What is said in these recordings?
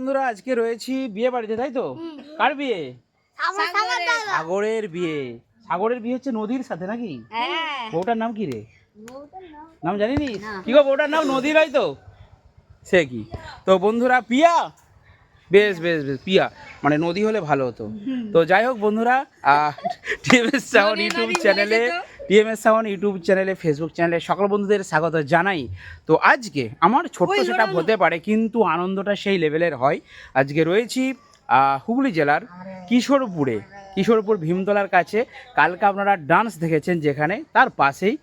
বন্ধুরা আজকে রয়েছি বিয়ে বাড়িতে তাই তো? কার বিয়ে? সাগরের। বিয়ে। সাগরের বিয়ে হচ্ছে নদীর সাথে নাকি? হ্যাঁ। বউটার নাম কি রে? নাম? জানিনি? কি গো বউটার নাম নদীর হয় তো? সে কি? তো বন্ধুরা পিয়া? বেশ বেশ বেশ পিয়া। মানে নদী হলে ভালো হতো। তো যাই হোক বন্ধুরা টিএমএস সাউন্ড ইউটিউব চ্যানেলে টিএমএস সাউন্ড ইউটিউব চ্যানেলে ফেসবুক চ্যানেলে সকল বন্ধুদের স্বাগত জানাই। তো আজকে আমার ছোট্ট সেটা হতে পারে কিন্তু আনন্দটা সেই লেভেলের হয়। আজকে রয়েছি হুগলি জেলার কিশোরপুরে কিশোরপুর ভীমতলার কাছে। কালকে আপনারা ডান্স দেখেছেন যেখানে তার পাশেই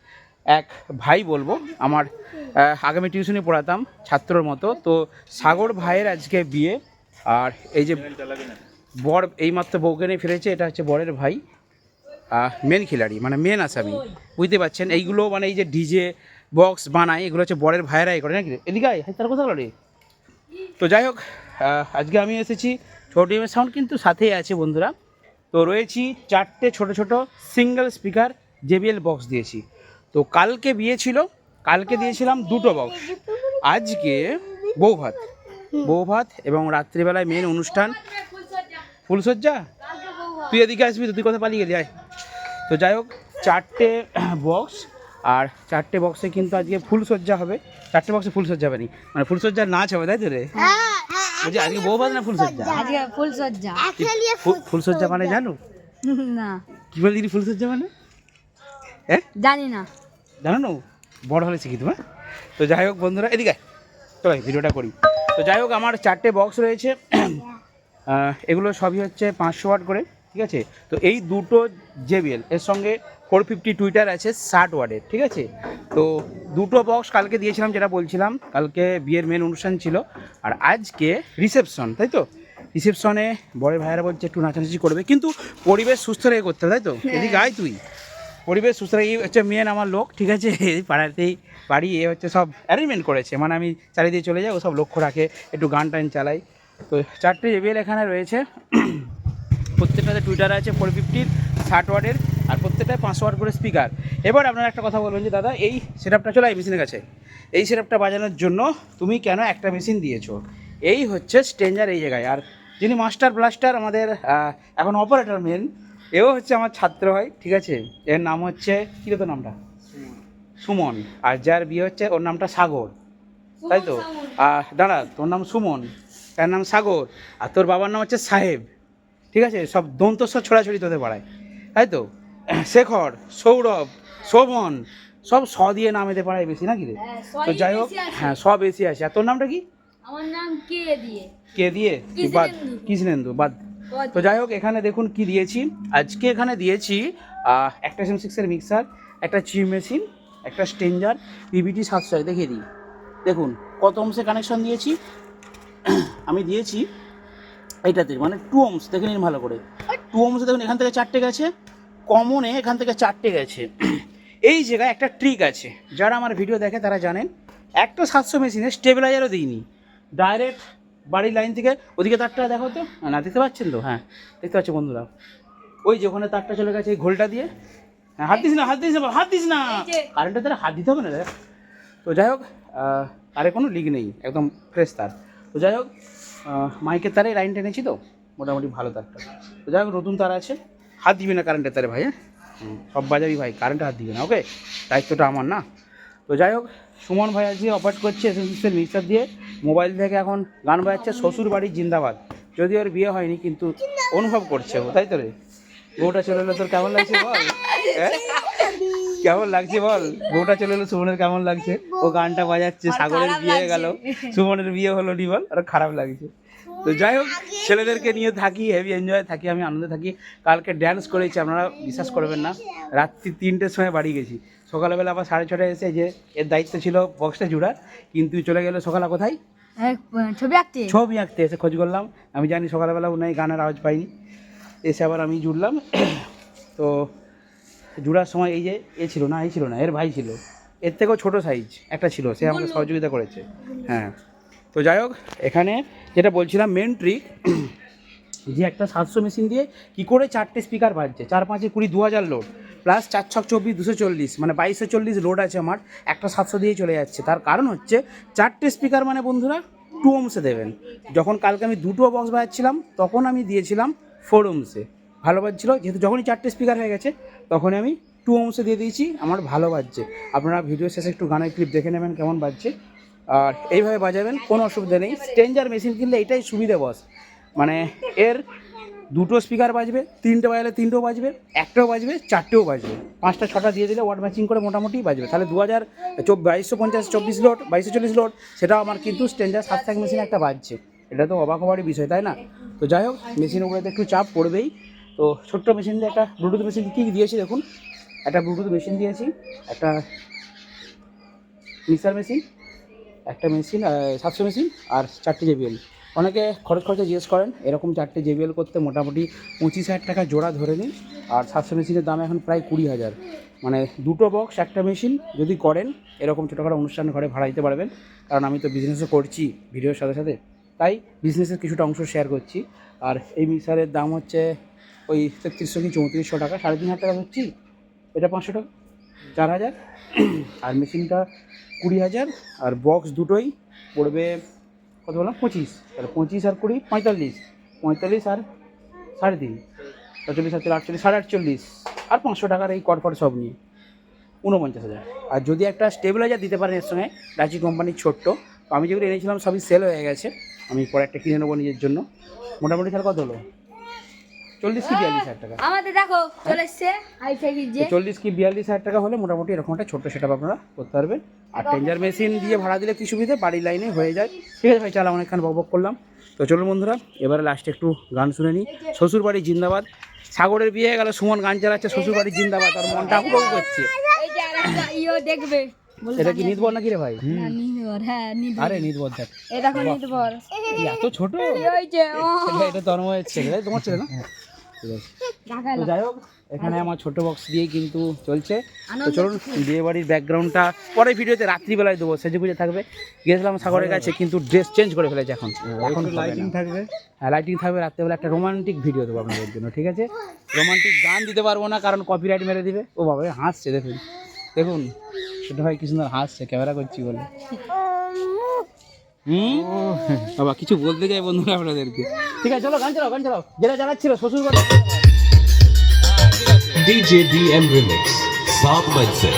এক ভাই বলব আমার আগামী টিউশনি পড়াতাম ছাত্রর মতো। তো সাগর ভাইয়ের আজকে বিয়ে আর এই যে বর এইমাত্র বউকে নিয়ে ফিরেছে এটা হচ্ছে বরের ভাই। মেন খিলাড়ি মানে মেন আসামি। বুঝতে পারছেন? এইগুলো মানে এই যে ডিজে বক্স বানায়, এগুলো হচ্ছে বরের ভাইয়েরাই করে, নাকি এদিকে তার কথা রে। তো যাই হোক আজকে আমি এসেছি ছোট টিমের সাউন্ড কিন্তু সাথেই আছে বন্ধুরা। তো রয়েছি চারটে ছোট ছোট সিঙ্গেল স্পিকার জেবিএল বক্স দিয়েছি। তো কালকে বিয়ে ছিল, কালকে দিয়েছিলাম দুটো বক্স আজকে বউ ভাত বউ ভাত এবং রাত্রিবেলায় মেন অনুষ্ঠান। ফুলসজ্জা তুই এদিকে আসবি তো তুই কথা পালিয়ে গেলি? আয়। তো যাই হোক চারটে বক্স আর চারটে বক্সে কিন্তু আজকে ফুল ফুলসজ্জা হবে। চারটে বক্সে ফুলসজ্জা হবে নি। মানে ফুলসজ্জার নাচ হবে তাই তো রে? বলছি আজকে বউ ভাত না ফুলসজ্জা আজকে ফুল সজ্জা। ফু- ফুলসজ্জা মানে জানো? না। কি বলে দিদি ফুলসজ্জা মানে? হ্যাঁ জানি না। জানো না বড় হলে শিখি তোমার তো যাই হোক বন্ধুরা এদিকে। চলো ভিডিওটা করি। তো যাই হোক আমার চারটে বক্স রয়েছে। এগুলো সবই হচ্ছে পাঁচশো ওয়াট করে। ঠিক আছে? তো এই দুটো জেবিএল এর সঙ্গে ফোর ফিফটি টুইটার আছে ষাট ওয়ার্ডের ঠিক আছে? তো দুটো বক্স কালকে দিয়েছিলাম যেটা বলছিলাম কালকে বিয়ের মেন অনুষ্ঠান ছিল। আর আজকে রিসেপশন তাই তো? রিসেপশনে বড় ভাইয়েরা বলছে একটু নাচানাচি করবে কিন্তু পরিবেশ সুস্থ রেখে করতে তাই তো? এদিকে আয় তুই। পরিবেশ সুস্থ এই হচ্ছে মেন আমার লোক ঠিক আছে? এই পাড়াতেই বাড়ি এ হচ্ছে সব অ্যারেঞ্জমেন্ট করেছে। মানে আমি চারিদিকে চলে যাই ও সব লক্ষ্য রাখে একটু গান টান চালাই। তো চারটে জেবিএল এখানে রয়েছে। প্রত্যেকটাতে টুইটার আছে ফোর ফিফটির ষাট ওয়ার্ডের আর প্রত্যেকটায় পাঁচশো ওয়াট করে স্পিকার এবার আপনারা একটা কথা বলবেন যে দাদা এই সেটআপটা চলে এই মেশিনের কাছে। এই সেটআপটা বাজানোর জন্য তুমি কেন একটা মেশিন দিয়েছ? এই হচ্ছে স্ট্রেঞ্জার এই জায়গায়। আর যিনি মাস্টার ব্লাস্টার আমাদের এখন অপারেটর মেন এও হচ্ছে আমার ছাত্র হয় ঠিক আছে? এর নাম হচ্ছে কী তোর নামটা? সুমন। আর যার বিয়ে হচ্ছে ওর নামটা সাগর। তাই তো? আর দাঁড়া তোর নাম সুমন তার নাম সাগর। আর তোর বাবার নাম হচ্ছে সাহেব। ঠিক আছে? সব দন্তস্ব ছোড়াছড়ি তোদের পাড়ায়। তাই তো? শেখর সৌরভ শোভন সব স দিয়ে নাম এতে পাড়ায় বেশি নাকি রে? তো যাই হোক হ্যাঁ সব বেশি আছে আর তোর নামটা কি? আমার নাম কে দিয়ে? কে দিয়ে? বাদ কৃষ্ণেন্দু। বাদ। তো যাই হোক এখানে দেখুন কি দিয়েছি। আজকে এখানে দিয়েছি একটা এম সিক্সের মিক্সার একটা চিপ মেশিন একটা স্টেঞ্জার পিবিটি সাতশো দেখিয়ে দিই। দেখুন কত অংশে কানেকশন দিয়েছি। আমি দিয়েছি এইটাতে মানে টু অংশ দেখে নিন ভালো করে। টু অংশে দেখুন এখান থেকে চারটে গেছে কমনে এখান থেকে চারটে গেছে। এই জায়গায় একটা ট্রিক আছে যারা আমার ভিডিও দেখে তারা জানেন একটা সাতশো মেশিনে স্টেবিলাইজারও দিইনি। ডাইরেক্ট বাড়ির লাইন থেকে ওদিকে তারটা দেখো তো না দেখতে পাচ্ছেন তো? হ্যাঁ দেখতে পাচ্ছি বন্ধুরা। ওই যে ওখানে তারটা চলে গেছে এই ঘোলটা দিয়ে। হ্যাঁ হাত দিস না হাত দিস না হাত দিস না। কারেন্টের তারা হাত দিতে হবে না। তো যাই হোক আহ, তারে কোনো লিক নেই একদম ফ্রেশ তার। তো যাই হোক মাইকের তারে লাইন টেনেছি তো মোটামুটি ভালো তারটা। তো যাই হোক নতুন তার আছে। হাত দিবি না কারেন্টের তারে ভাই হ্যাঁ? সব বাজাবি ভাই কারেন্টে হাত দিবি না ওকে দায়িত্বটা আমার না। তো যাই হোক সুমন ভাই আজকে অপারেট করছে এসএসএসের মিক্সার দিয়ে। মোবাইল থেকে এখন গান বাজাচ্ছে শ্বশুর বাড়ির জিন্দাবাদ। যদি ওর বিয়ে হয়নি কিন্তু অনুভব করছে ও তাই তো রে? বউটা চলে এলো তোর কেমন লাগছে বল? হ্যাঁ? কেমন লাগছে বল? বউটা চলে এলো সুমনের কেমন লাগছে? ও গানটা বাজাচ্ছে সাগরের বিয়ে গেল। সুমনের বিয়ে হলো নি বল? আর খারাপ লাগছে। তো যাই হোক ছেলেদেরকে নিয়ে থাকি হেভি এনজয় থাকি আমি আনন্দে থাকি। কালকে ড্যান্স করেছি আপনারা বিশ্বাস করবেন না। রাত্রি তিনটের সময় বাড়ি গেছি। সকালবেলা আবার সাড়ে ছটায় এসে যে এর দায়িত্ব ছিল বক্সটা জুড়ার কিন্তু চলে গেলো সকালে কোথায়? ছবি আঁকতে। ছবি আঁকতে এসে খোঁজ করলাম। আমি জানি সকালবেলা উনি গানের আওয়াজ পাইনি। এসে আবার আমি জুড়লাম। তো জুড়ার সময় এই যে এ ছিল না এই ছিল না এর ভাই ছিল। এর থেকেও ছোটো সাইজ একটা ছিল সে আমাকে সহযোগিতা করেছে। হ্যাঁ। তো যাই হোক এখানে যেটা বলছিলাম মেন ট্রিক যে একটা সাতশো মেশিন দিয়ে কি করে চারটে স্পিকার বাজছে চার পাঁচে কুড়ি দু হাজার লোড প্লাস চার ছক চব্বিশ দুশো চল্লিশ মানে বাইশশো চল্লিশ লোড আছে আমার একটা সাতশো দিয়ে চলে যাচ্ছে। তার কারণ হচ্ছে চারটে স্পিকার মানে বন্ধুরা টু ওমসে দেবেন। যখন কালকে আমি দুটো বক্স বাজাচ্ছিলাম তখন আমি দিয়েছিলাম ফোর ওমসে ভালো বাজছিল যেহেতু যখনই চারটে স্পিকার হয়ে গেছে তখনই আমি টু ওমসে দিয়ে দিয়েছি আমার ভালো বাজছে। আপনারা ভিডিও শেষে একটু গানের ক্লিপ দেখে নেবেন কেমন বাজছে। আর এইভাবে বাজাবেন, কোনো অসুবিধা নেই। স্ট্রেঞ্জার মেশিন কিনলে এটাই সুবিধে বস মানে এর দুটো স্পিকার বাজবে, তিনটে বাজালে তিনটেও বাজবে, একটাও বাজবে, চারটেও বাজবে। পাঁচটা, ছটা দিয়ে দিলে ওয়াট ম্যাচিং করে মোটামুটি বাজবে। তাহলে দু হাজার বাইশশো পঞ্চাশ, চব্বিশ লোড বাইশশো চল্লিশ লোড সেটাও আমার কিন্তু স্ট্যান্ডার্ড সাত মেশিন একটা বাজছে। এটা তো অবাক হওয়ারই বিষয়, তাই না? তো যাই হোক মেশিনের উপরে তো একটু চাপ পড়বেই। তো ছোট্ট মেশিন দিয়ে একটা ব্লুটুথ মেশিন কী কী দিয়েছি দেখুন? একটা ব্লুটুথ মেশিন দিয়েছি, একটা মিক্সার মেশিন একটা মেশিন সাতশো মেশিন আর চারটে জেবিএল অনেকে খরচ খরচা জিজ্ঞেস করেন, এরকম চারটে জেবিএল করতে মোটামুটি পঁচিশ হাজার টাকা জোড়া ধরে নিন, আর সাতশো মেশিনের দাম এখন প্রায় কুড়ি হাজার। মানে দুটো বক্স একটা মেশিন যদি করেন, এরকম ছোটোখাটো অনুষ্ঠান ঘরে ভাড়া দিতে পারবেন, কারণ আমি তো বিজনেসও করছি ভিডিওর সাথে সাথে। তাই বিজনেসের কিছুটা অংশ শেয়ার করছি। আর এই মিক্সারের দাম হচ্ছে ওই তেত্রিশশো কি চৌত্রিশশো টাকা, সাড়ে তিন হাজার টাকা হচ্ছি এটা পাঁচশো টাকা, চার হাজার। আর মেশিনটা কুড়ি হাজার, আর বক্স দুটোই পড়বে কত বললাম? পঁচিশ। তাহলে পঁচিশ আর কুড়ি, পঁয়তাল্লিশ। পঁয়তাল্লিশ আর সাড়ে তিন। চল্লিশ আর চার আটচল্লিশ, সাড়ে আটচল্লিশ। আর পাঁচশো টাকার এই কটফট সব নিয়ে। ঊনপঞ্চাশ হাজার। আর যদি একটা স্টেবিলাইজার দিতে পারেন এর সঙ্গে, রাঁচি কোম্পানির ছোট্ট, তো আমি যেগুলো এনেছিলাম সবই সেল হয়ে গেছে। আমি পরে একটা কিনে নেব নিজের জন্য। মোটামুটি তাহলে কত হলো? চল্লিশ কি বিয়াল্লিশ হাজার টাকা? আমাদের দেখো চলে এসছে। চল্লিশ কি বিয়াল্লিশ হাজার টাকা হলে মোটামুটি এরকম একটা ছোট্ট সেট আপনারা করতে পারবেন। আর টেঞ্জার মেশিন দিয়ে ভাড়া দিলে কি সুবিধে? বাড়ির লাইনে হয়ে যায়। ঠিক আছে ভাই চাল অনেকক্ষণ বক বক করলাম। তো চলুন বন্ধুরা এবারে লাস্টে একটু গান শুনে নিই। শ্বশুর বাড়ি জিন্দাবাদ। সাগরের বিয়ে গেল সুমন গান চালাচ্ছে শ্বশুর বাড়ি জিন্দাবাদ। আর মনটা হুড়ো করছে। দেখবে। এটা কি নির্ভর নাকি রে ভাই? হ্যাঁ নির্ভর হ্যাঁ নির্ভর। আরে নির্ভর দেখ। এই দেখো নির্ভর। এত ছোট? কি হয়েছে এটা এটা তন্ময়ের ছেলে তোমার ছেলে না? ঠিক আছে যাই হোক এখানে আমার ছোট বক্স দিয়েই কিন্তু চলছে। তো চলুন বিয়ে বাড়ির ব্যাকগ্রাউন্ডটা পরে ভিডিওতে রাত্রিবেলায় দেবো সেজে পুজো থাকবে। গিয়েছিলাম সাগরের কাছে কিন্তু ড্রেস চেঞ্জ করে ফেলেছে এখন। এখন লাইটিং থাকবে। হ্যাঁ লাইটিং থাকবে রাত্রেবেলা একটা রোমান্টিক ভিডিও দেবো আপনাদের জন্য ঠিক আছে? রোমান্টিক গান দিতে পারব না কারণ কপিরাইট মেরে দিবে। ও বাবা হাসছে দেখুন। দেখুন। ছোট ভাই কি সুন্দর হাসছে ক্যামেরা করছি বলে। হুম? বাবা কিছু বলতে চাই বন্ধুরা আপনাদেরকে। ঠিক আছে চলো গান চালাও গান চালাও। যেটা চালাচ্ছিল শ্বশুর বাড়ি। DJ DM remix South Mindset.